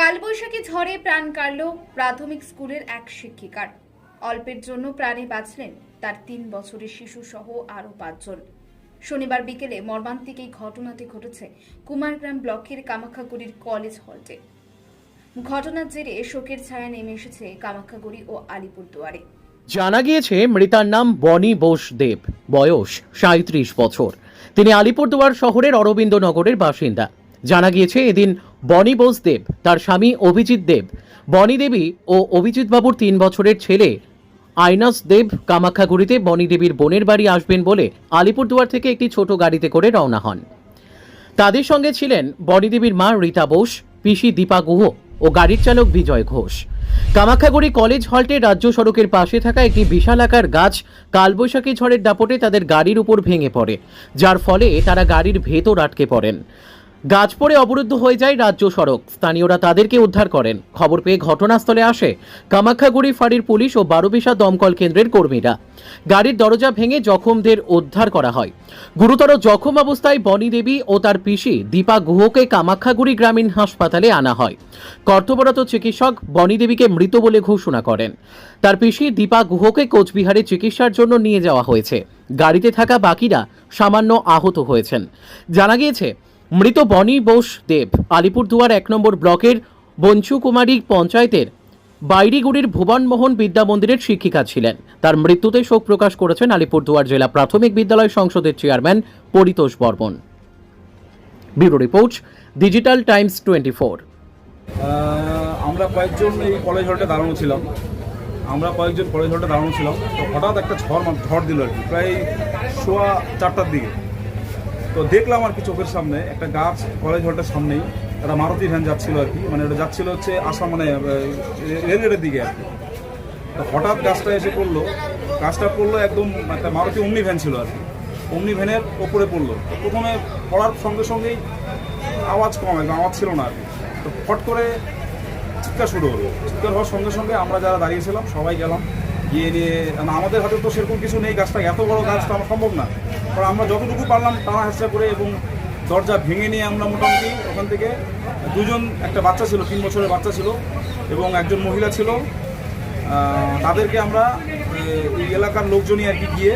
কালবৈশাখী ঝড়ে প্রাণ কাড়ল প্রাথমিক স্কুলের এক শিক্ষিকার। অল্পের জন্য প্রাণে বাঁচলেন তার তিন বছরের শিশু সহ আরও পাঁচজন। শনিবার বিকেলে মর্মান্তিক এই ঘটনাটি ঘটেছে কুমারগ্রাম ব্লকের কামাখ্যাগুড়ির কলেজ হলটে। ঘটনার জেরে শোকের ছায়া নেমে এসেছে কামাখ্যাগুড়ি ও আলিপুরদুয়ারে। জানা গিয়েছে, মৃতার নাম বনি বোস দেব। বয়স সাঁত্রিশ বছর। তিনি আলিপুরদুয়ার শহরের অরবিন্দনগরের বাসিন্দা। জানা গিয়েছে, এদিন বনি বোস দেব, তার স্বামী অভিজিৎ দেব। বনি দেবী ও অভিজিৎ বাবুর তিন বছরের ছেলে আইনাস দেব কামাখ্যাগুড়িতে বনি দেবীর বোনের বাড়ি আসবেন বলে আলিপুরদুয়ার থেকে একটি ছোট গাড়িতে করে রওনা হন। তাদের সঙ্গে ছিলেন বনিদেবীর মা রীতা বোস, পিসি দীপা গুহ ও গাড়ির চালক বিজয় ঘোষ। কামাখ্যাগুড়ি কলেজ হল্টে রাজ্য সড়কের পাশে থাকা একটি বিশালাকার গাছ কালবৈশাখী ঝড়ের দাপটে তাদের গাড়ির উপর ভেঙে পড়ে, যার ফলে তারা গাড়ির ভেতর আটকে পড়েন। গাছ পড়ে অবরুদ্ধ হয়ে যায় রাজ্য সড়ক। স্থানীয়রা তাদেরকে উদ্ধার করেন। খবর পেয়ে ঘটনাস্থলে আসে কামাখ্যাগুড়ি ফাঁড়ির পুলিশ ও বারোবিশা দমকল কেন্দ্রের কর্মীরা। গাড়ির দরজা ভেঙে জখমদের উদ্ধার করা হয়। গুরুতর জখম অবস্থায় বনি দেবী ও তার পিসি দীপা গুহকে কামাখ্যাগুড়ি গ্রামীণ হাসপাতালে আনা হয়। কর্তব্যরত চিকিৎসক বনি দেবীকে মৃত বলে ঘোষণা করেন। তার পিসি দীপা গুহকে কোচবিহারে চিকিৎসার জন্য নিয়ে যাওয়া হয়েছে। গাড়িতে থাকা বাকিরা সামান্য আহত হয়েছেন। জানা গিয়েছে মৃত বনি বোস দেব, আলিপুরদুয়ার এক নম্বর ব্লকের বঞ্চুকুমারী পঞ্চায়েতের বাইরিগুড়ির ভুবনমোহন বিদ্যা মন্দিরের শিক্ষিকা ছিলেন। তার মৃত্যুতে শোক প্রকাশ করেছেন আলিপুরদুয়ার জেলা প্রাথমিক বিদ্যালয় সংসদের chairman Paritosh Barman. Bureau report, digital times twenty four. আমরা কয়েকজন এই কলেজ হলটে দাঁড়ানো ছিলাম। আমরা কয়েকজন কলেজ হলটে দাঁড়ানো ছিলাম। তো হঠাৎ একটা ঝড় ঝড় দিল আর কি, প্রায় সোয়া চারটার দিকে। তো দেখলাম আর কি চোখের সামনে, একটা গাছ কলেজ হলটার সামনেই, একটা মারুতি ভ্যান যাচ্ছিল আর কি। মানে ওটা যাচ্ছিল হচ্ছে আসাম মানে রেলগেটের দিকে আর কি। তো হঠাৎ গাছটা এসে পড়ল। গাছটা পড়ল একদম একটা মারুতি অমনি ভ্যান ছিল আর কি। অমনি ভ্যানের ওপরে পড়ল। প্রথমে পড়ার সঙ্গে সঙ্গেই আওয়াজ কম, একদম আওয়াজ ছিল না আর কি। তো ফট করে চিৎকার শুরু হলো। চিৎকার হওয়ার সঙ্গে সঙ্গে আমরা যারা দাঁড়িয়েছিলাম, সবাই গেলাম। গিয়ে নিয়ে আমাদের হাতে তো সেরকম কিছু নেই, গাছটা এত বড় গাছটা আমার সম্ভব না। কারণ আমরা যতটুকু পারলাম টানা হেঁচড়া করে এবং দরজা ভেঙে নিয়ে আমরা মোটামুটি ওখান থেকে দুজন, একটা বাচ্চা ছিল, তিন বছরের বাচ্চা ছিল এবং একজন মহিলা ছিল। তাদেরকে আমরা এই এলাকার লোকজনই আর কি গিয়ে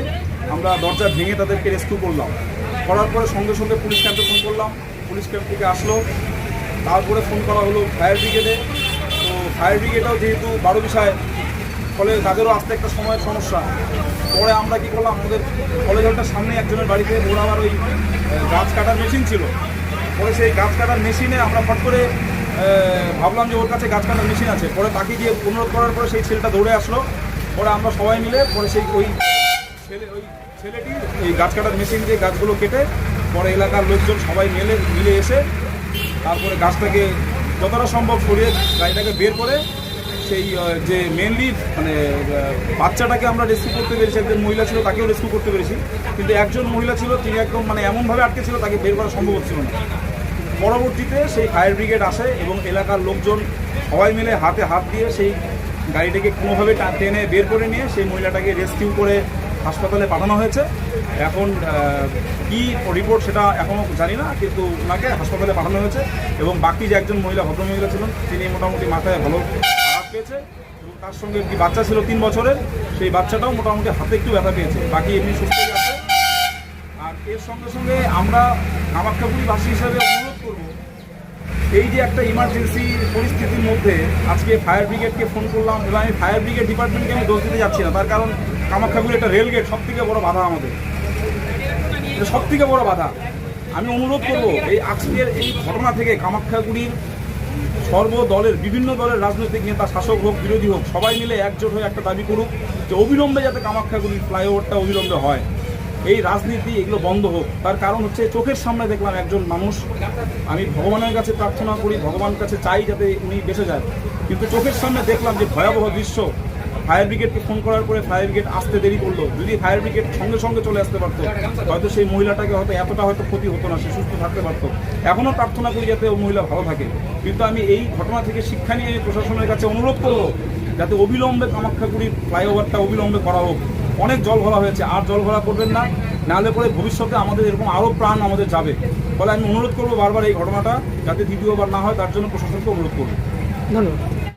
আমরা দরজা ভেঙে তাদেরকে রেস্কিউ করলাম। করার পরে সঙ্গে সঙ্গে পুলিশ ক্যাম্পে ফোন করলাম। পুলিশ ক্যাম্প থেকে আসলো। তারপরে ফোন করা হলো ফায়ার ব্রিগেডে তো ফায়ার ব্রিগেডেও যেহেতু বারো বিষয় ফলে তাদেরও আসতে একটা সময়ের সমস্যা। পরে আমরা কি করলাম, আমাদের কলেজ হলটার সামনে একজনের বাড়িতে ওর আবার ওই গাছ কাটার মেশিন ছিল। পরে সেই গাছ কাটার মেশিনে আমরা ফট করে ভাবলাম যে ওর কাছে গাছ কাটার মেশিন আছে। পরে তাকে গিয়ে অনুরোধ করার পরে সেই ছেলেটা দৌড়ে আসলো। পরে আমরা সবাই মিলে, পরে সেই ওই ছেলে, ওই ছেলেটি এই গাছ কাটার মেশিন দিয়ে গাছগুলো কেটে, পরে এলাকার লোকজন সবাই মিলে মিলে এসে তারপরে গাছটাকে যতটা সম্ভব সরিয়ে গাড়িটাকে বের করে সেই যে মেনলি মানে বাচ্চাটাকে আমরা রেস্কিউ করতে পেরেছি, একজন মহিলা ছিল, তাকেও রেস্কিউ করতে পেরেছি। কিন্তু একজন মহিলা ছিল, তিনি একদম মানে এমনভাবে আটকে ছিল, তাকে বের করা সম্ভব হচ্ছিল না। পরবর্তীতে সেই ফায়ার ব্রিগেড আসে এবং এলাকার লোকজন সবাই মিলে হাতে হাত দিয়ে সেই গাড়িটাকে কোনোভাবে টেনে বের করে নিয়ে সেই মহিলাটাকে রেস্কিউ করে হাসপাতালে পাঠানো হয়েছে। এখন কি রিপোর্ট সেটা এখনও জানি না, কিন্তু ওনাকে হাসপাতালে পাঠানো হয়েছে এবং বাকি যে একজন মহিলা ভদ্রমহিলা ছিলেন, তিনি মোটামুটি মাথায় ভালো পেয়েছে এবং তার সঙ্গে একটি বাচ্চা ছিল তিন বছরের, সেই বাচ্চাটাও মোটামুটি হাতে একটু ব্যথা পেয়েছে। বাকি এমনি সুস্থই আছে। আর এর সঙ্গে সঙ্গে আমরা কামাখ্যাপুরীবাসী হিসাবে অনুরোধ করব, এই যে একটা ইমার্জেন্সি পরিস্থিতির মধ্যে আজকে ফায়ার ব্রিগেডকে ফোন করলাম এবং আমি ফায়ার ব্রিগেড ডিপার্টমেন্টকে আমি দোষ দিতে যাচ্ছি না। তার কারণ কামাখ্যাগুড়ি একটা রেল গেট সব থেকে বড় বাধা আমাদের। সব থেকে বড় বাধা। আমি অনুরোধ করব, এই আজকের এই ঘটনা থেকে কামাখ্যাগুড়ির সর্বদলের বিভিন্ন দলের রাজনৈতিক নেতা, শাসক হোক, বিরোধী হোক, সবাই মিলে একজোট হয়ে একটা দাবি করুক যে অবিলম্বে যাতে কামাখ্যাগুলির ফ্লাইওভারটা অবিলম্বে হয়। এই রাজনীতি এগুলো বন্ধ হোক। তার কারণ হচ্ছে চোখের সামনে দেখলাম একজন মানুষ। আমি ভগবানের কাছে প্রার্থনা করি, ভগবানের কাছে চাই যাতে উনি বেঁচে যায় কিন্তু চোখের সামনে দেখলাম যে ভয়াবহ দৃশ্য। ফায়ার ব্রিগেডকে ফোন করার পরে ফায়ার ব্রিগেড আসতে দেরি করল। যদি ফায়ার ব্রিগেড সঙ্গে সঙ্গে চলে আসতে পারতো, হয়তো সেই মহিলাটাকে হয়তো এতটা হয়তো ক্ষতি হতো না, সে সুস্থ থাকতে পারতো। এখনও প্রার্থনা করি যাতে ওই মহিলা ভালো থাকে। কিন্তু আমি এই ঘটনা থেকে শিক্ষা নিয়ে প্রশাসনের কাছে অনুরোধ করব, যাতে অবিলম্বে কামাখ্যাগুড়ির ফ্লাইওভারটা অবিলম্বে করা হোক। অনেক জল ভরা হয়েছে, আর জল ভরা করবেন না। নাহলে পরে ভবিষ্যতে আমাদের এরকম আরও প্রাণ আমাদের যাবে। ফলে আমি অনুরোধ করব বারবার এই ঘটনাটা, যাতে দ্বিতীয়বার না হয়, তার জন্য প্রশাসনকে অনুরোধ করব। ধন্যবাদ।